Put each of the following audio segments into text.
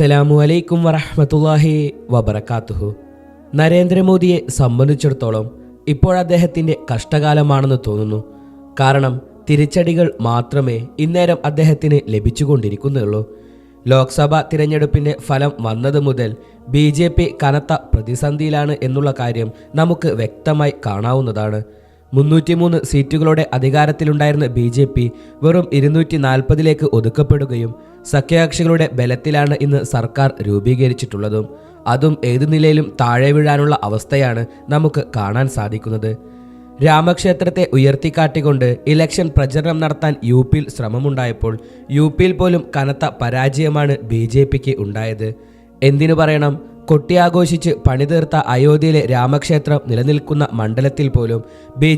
അസ്സലാമു അലൈക്കും വറഹമത്തല്ലാഹി വബർക്കാത്തുഹു നരേന്ദ്രമോദിയെ സംബന്ധിച്ചിടത്തോളം ഇപ്പോൾ അദ്ദേഹത്തിന്റെ കഷ്ടകാലമാണെന്ന് തോന്നുന്നു. കാരണം തിരിച്ചടികൾ മാത്രമേ ഇന്നേരം അദ്ദേഹത്തിന് ലഭിച്ചുകൊണ്ടിരിക്കുന്നുള്ളൂ. ലോക്സഭാ തിരഞ്ഞെടുപ്പിന്റെ ഫലം വന്നത് മുതൽ ബി ജെ പി കനത്ത പ്രതിസന്ധിയിലാണ് എന്നുള്ള കാര്യം നമുക്ക് വ്യക്തമായി കാണാവുന്നതാണ്. മുന്നൂറ്റിമൂന്ന് സീറ്റുകളോടെ അധികാരത്തിലുണ്ടായിരുന്ന ബി ജെ പി വെറും ഇരുന്നൂറ്റി നാൽപ്പതിലേക്ക് ഒതുക്കപ്പെടുകയും സഖ്യകക്ഷികളുടെ ബലത്തിലാണ് ഇന്ന് സർക്കാർ രൂപീകരിച്ചിട്ടുള്ളതും. അതും ഏതു നിലയിലും താഴെ വീഴാനുള്ള അവസ്ഥയാണ് നമുക്ക് കാണാൻ സാധിക്കുന്നത്. രാമക്ഷേത്രത്തെ ഉയർത്തിക്കാട്ടിക്കൊണ്ട് ഇലക്ഷൻ പ്രചരണം നടത്താൻ യു പിയിൽ ശ്രമമുണ്ടായപ്പോൾ യു പിയിൽ പോലും കനത്ത പരാജയമാണ് ബി ജെ പിക്ക് ഉണ്ടായത്. എന്തിനു പറയണം? കൊട്ടിയാഘോഷിച്ച് പണിതീർത്ത അയോധ്യയിലെ രാമക്ഷേത്രം നിലനിൽക്കുന്ന മണ്ഡലത്തിൽ പോലും ബി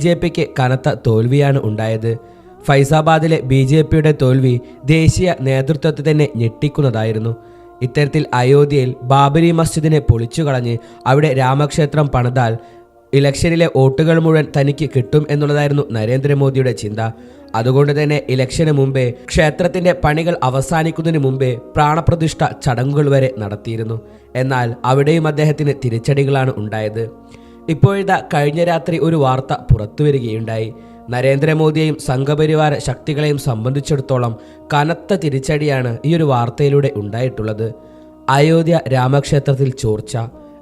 കനത്ത തോൽവിയാണ് ഉണ്ടായത്. ഫൈസാബാദിലെ ബി ജെ പിയുടെ തോൽവി ദേശീയ നേതൃത്വത്തെ തന്നെ ഞെട്ടിക്കുന്നതായിരുന്നു. ഇത്തരത്തിൽ അയോധ്യയിൽ ബാബരി മസ്ജിദിനെ പൊളിച്ചുകളഞ്ഞ് അവിടെ രാമക്ഷേത്രം പണിതാൽ ഇലക്ഷനിലെ വോട്ടുകൾ മുഴുവൻ തനിക്ക് കിട്ടും എന്നുള്ളതായിരുന്നു നരേന്ദ്രമോദിയുടെ ചിന്ത. അതുകൊണ്ട് തന്നെ ഇലക്ഷന് മുമ്പേ ക്ഷേത്രത്തിന്റെ പണികൾ അവസാനിക്കുന്നതിന് മുമ്പേ പ്രാണപ്രതിഷ്ഠ ചടങ്ങുകൾ വരെ നടത്തിയിരുന്നു. എന്നാൽ അവിടെയും അദ്ദേഹത്തിന് തിരിച്ചടികളാണ് ഉണ്ടായത്. ഇപ്പോഴിതാ കഴിഞ്ഞ രാത്രി ഒരു വാർത്ത പുറത്തുവരികയുണ്ടായി. നരേന്ദ്രമോദിയെയും സംഘപരിവാര ശക്തികളെയും സംബന്ധിച്ചിടത്തോളം കനത്ത തിരിച്ചടിയാണ് ഈ ഒരു വാർത്തയിലൂടെ ഉണ്ടായിട്ടുള്ളത്. അയോധ്യ രാമക്ഷേത്രത്തിൽ ചോർച്ച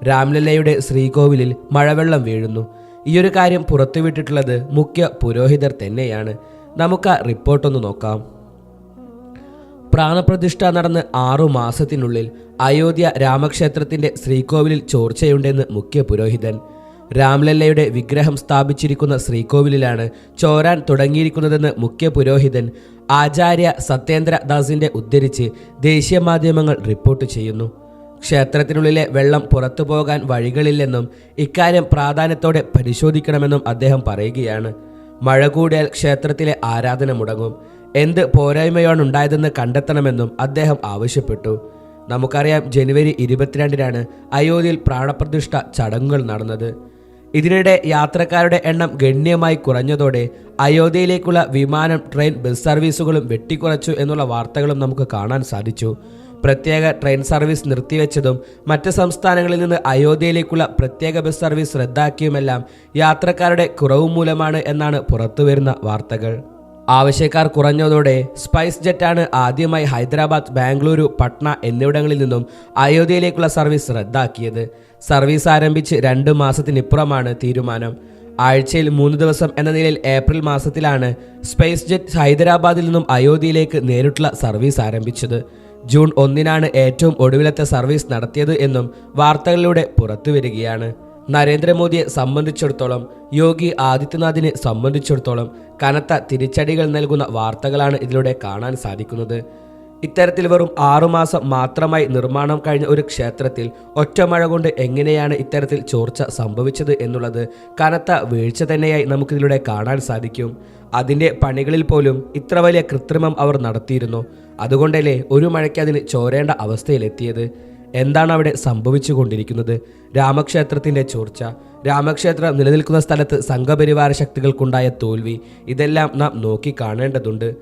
രാംലല്ലയുടെ ശ്രീകോവിലിൽ മഴവെള്ളം വീഴുന്നു. ഈയൊരു കാര്യം പുറത്തുവിട്ടിട്ടുള്ളത് മുഖ്യ പുരോഹിതർ തന്നെയാണ്. നമുക്ക് ആ റിപ്പോർട്ടൊന്ന് നോക്കാം. പ്രാണപ്രതിഷ്ഠ നടന്ന് ആറു മാസത്തിനുള്ളിൽ അയോധ്യ രാമക്ഷേത്രത്തിന്റെ ശ്രീകോവിലിൽ ചോർച്ചയുണ്ടെന്ന് മുഖ്യ പുരോഹിതൻ. രാംലല്ലയുടെ വിഗ്രഹം സ്ഥാപിച്ചിരിക്കുന്ന ശ്രീകോവിലിലാണ് ചോരാൻ തുടങ്ങിയിരിക്കുന്നതെന്ന് മുഖ്യ പുരോഹിതൻ ആചാര്യ സത്യേന്ദ്ര ദാസിന്റെ ഉദ്ധരിച്ച് ദേശീയ മാധ്യമങ്ങൾ റിപ്പോർട്ട് ചെയ്യുന്നു. ക്ഷേത്രത്തിനുള്ളിലെ വെള്ളം പുറത്തു പോകാൻ വഴികളില്ലെന്നും ഇക്കാര്യം പ്രാധാന്യത്തോടെ പരിശോധിക്കണമെന്നും അദ്ദേഹം പറയുകയാണ്. മഴ കൂടിയാൽ ക്ഷേത്രത്തിലെ ആരാധന മുടങ്ങും. എന്ത് പോരായ്മയാണ് ഉണ്ടായതെന്ന് കണ്ടെത്തണമെന്നും അദ്ദേഹം ആവശ്യപ്പെട്ടു. നമുക്കറിയാം ജനുവരി ഇരുപത്തിരണ്ടിനാണ് അയോധ്യയിൽ പ്രാണപ്രതിഷ്ഠ ചടങ്ങുകൾ നടന്നത്. ഇതിനിടെ യാത്രക്കാരുടെ എണ്ണം ഗണ്യമായി കുറഞ്ഞതോടെ അയോധ്യയിലേക്കുള്ള വിമാനം ട്രെയിൻ ബസ് സർവീസുകളും വെട്ടിക്കുറച്ചു എന്നുള്ള വാർത്തകളും നമുക്ക് കാണാൻ സാധിച്ചു. പ്രത്യേക ട്രെയിൻ സർവീസ് നിർത്തിവെച്ചതും മറ്റ് സംസ്ഥാനങ്ങളിൽ നിന്ന് അയോധ്യയിലേക്കുള്ള പ്രത്യേക ബസ് സർവീസ് റദ്ദാക്കിയുമെല്ലാം യാത്രക്കാരുടെ കുറവ് മൂലമാണ് എന്നാണ് പുറത്തുവരുന്ന വാർത്തകൾ. ആവശ്യക്കാർ കുറഞ്ഞതോടെ സ്പൈസ് ജെറ്റാണ് ആദ്യമായി ഹൈദരാബാദ് ബാംഗ്ലൂരു പട്ന എന്നിവിടങ്ങളിൽ നിന്നും അയോധ്യയിലേക്കുള്ള സർവീസ് റദ്ദാക്കിയത്. സർവീസ് ആരംഭിച്ച് രണ്ട് മാസത്തിനിപ്പുറമാണ് തീരുമാനം. ആഴ്ചയിൽ മൂന്ന് ദിവസം എന്ന നിലയിൽ ഏപ്രിൽ മാസത്തിലാണ് സ്പേസ് ജെറ്റ് ഹൈദരാബാദിൽ നിന്നും അയോധ്യയിലേക്ക് നേരിട്ടുള്ള സർവീസ് ആരംഭിച്ചത്. ജൂൺ ഒന്നിനാണ് ഏറ്റവും ഒടുവിലത്തെ സർവീസ് നടത്തിയത് എന്നും വാർത്തകളിലൂടെ പുറത്തുവരികയാണ്. നരേന്ദ്രമോദിയെ സംബന്ധിച്ചിടത്തോളം യോഗി ആദിത്യനാഥിനെ സംബന്ധിച്ചിടത്തോളം കനത്ത തിരിച്ചടികൾ നൽകുന്ന വാർത്തകളാണ് ഇതിലൂടെ കാണാൻ സാധിക്കുന്നത്. ഇത്തരത്തിൽ വെറും ആറുമാസം മാത്രമായി നിർമ്മാണം കഴിഞ്ഞ ഒരു ക്ഷേത്രത്തിൽ ഒറ്റ മഴ കൊണ്ട് എങ്ങനെയാണ് ഇത്തരത്തിൽ ചോർച്ച സംഭവിച്ചത് എന്നുള്ളത് കനത്ത വീഴ്ച തന്നെയായി നമുക്കിതിലൂടെ കാണാൻ സാധിക്കും. അതിന്റെ പണികളിൽ പോലും ഇത്ര വലിയ കൃത്രിമം അവർ നടത്തിയിരുന്നു. അതുകൊണ്ടല്ലേ ഒരു മഴയ്ക്ക് അതിന് ചോരേണ്ട അവസ്ഥയിലെത്തിയത്? എന്താണ് അവിടെ സംഭവിച്ചു കൊണ്ടിരിക്കുന്നത് രാമക്ഷേത്രത്തിന്റെ ചോർച്ച രാമക്ഷേത്രം നിലനിൽക്കുന്ന സ്ഥലത്ത് സംഘപരിവാര ശക്തികൾക്കുണ്ടായ തോൽവി ഇതെല്ലാം നാം നോക്കി കാണേണ്ടതുണ്ട്.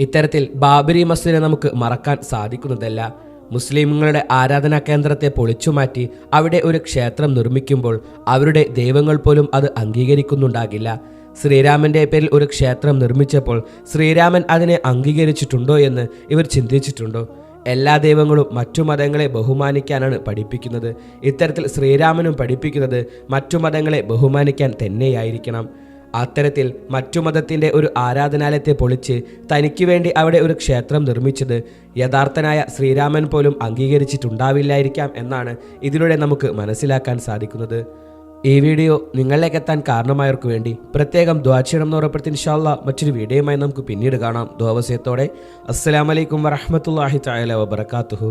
ഇത്തരത്തിൽ ബാബരി മസ്ജിദിനെ നമുക്ക് മറക്കാൻ സാധിക്കുന്നതല്ല. മുസ്ലിമുകളുടെ ആരാധനാ കേന്ദ്രത്തെ പൊളിച്ചുമാറ്റി അവിടെ ഒരു ക്ഷേത്രം നിർമ്മിക്കുമ്പോൾ അവരുടെ ദൈവങ്ങൾ പോലും അത് അംഗീകരിക്കുന്നുണ്ടാകില്ല. ശ്രീരാമന്റെ പേരിൽ ഒരു ക്ഷേത്രം നിർമ്മിച്ചപ്പോൾ ശ്രീരാമൻ അതിനെ അംഗീകരിച്ചിട്ടുണ്ടോ എന്ന് ഇവർ ചിന്തിച്ചിട്ടുണ്ടോ? എല്ലാ ദൈവങ്ങളും മറ്റു മതങ്ങളെ ബഹുമാനിക്കാനാണ് പഠിപ്പിക്കുന്നത്. ഇത്തരത്തിൽ ശ്രീരാമനും പഠിപ്പിക്കുന്നത് മറ്റു മതങ്ങളെ ബഹുമാനിക്കാൻ തന്നെയായിരിക്കണം. അത്തരത്തിൽ മറ്റു മതത്തിന്റെ ഒരു ആരാധനാലയത്തെ പൊളിച്ച് തനിക്ക് വേണ്ടി അവിടെ ഒരു ക്ഷേത്രം നിർമ്മിച്ചത് യഥാർത്ഥനായ ശ്രീരാമൻ പോലും അംഗീകരിച്ചിട്ടുണ്ടാവില്ലായിരിക്കാം എന്നാണ് ഇതിലൂടെ നമുക്ക് മനസ്സിലാക്കാൻ സാധിക്കുന്നത്. ഈ വീഡിയോ നിങ്ങളിലേക്ക് എത്താൻ കാരണമായവർക്ക് വേണ്ടി പ്രത്യേകം ദ്വാക്ഷണം എന്ന് ഉറപ്പെടുത്തി ഇൻഷാല്ല മറ്റൊരു വീഡിയോയുമായി നമുക്ക് പിന്നീട് കാണാം. ദ്വാവസ്യത്തോടെ അസ്സലാമലൈക്കും വറഹമത്തല്ലാഹി തായാല വബർക്കാത്തുഹു